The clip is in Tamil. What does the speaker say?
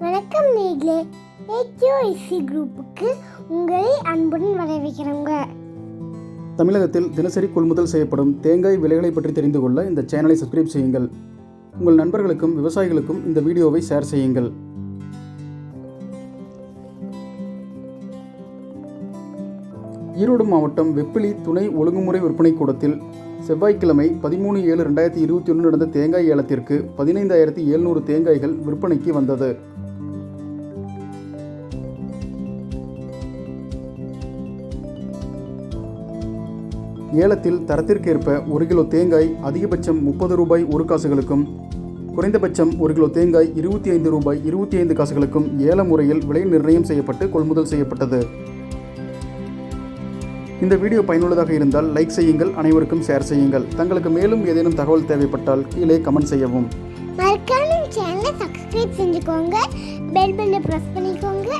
வணக்கம் நேர்களே ஏக்யூஐசி குரூப்புக்கு உங்களை அன்புடன் வரவேற்கிறோங்க. தமிழகத்தில் தினசரி கொள்முதல் செய்யப்படும் தேங்காய் விலைகளை பற்றி தெரிந்து கொள்ள இந்த சேனலை சப்ஸ்கிரைப் செய்யுங்கள். உங்கள் நண்பர்களுக்கும் விவசாயிகளுக்கும் இந்த வீடியோவை ஷேர் செய்யுங்கள். ஈரோடு மாவட்டம் வெப்பிலி துணை ஒழுங்குமுறை விற்பனை கூடத்தில் செவ்வாய்க்கிழமை பதிமூணு ஏழு ரெண்டாயிரத்தி இருபத்தி ஒன்று நடந்த தேங்காய் ஏலத்திற்கு பதினைந்தாயிரத்தி எழுநூறு தேங்காய்கள் விற்பனைக்கு வந்தது. ஏலத்தில் தரத்திற்கேற்ப ஒரு கிலோ தேங்காய் அதிகபட்சம் முப்பது ரூபாய் ஒரு காசுகளுக்கும் குறைந்தபட்சம் ஒரு கிலோ தேங்காய் இருபத்தி ஐந்து ரூபாய் இருபத்தி ஐந்து காசுகளுக்கும் ஏல முறையில் விலை நிர்ணயம் செய்யப்பட்டு கொள்முதல் செய்யப்பட்டது. இந்த வீடியோ பயனுள்ளதாக இருந்தால் லைக் செய்யுங்கள் அனைவருக்கும் ஷேர் செய்யுங்கள். தங்களுக்கு மேலும் ஏதேனும் தகவல் தேவைப்பட்டால் கீழே கமெண்ட் செய்யவும். மறக்காம சேனலை சப்ஸ்கிரைப் செஞ்சுக்கோங்க. பெல் பெல்லை ப்ரெஸ் பண்ணிக்கோங்க.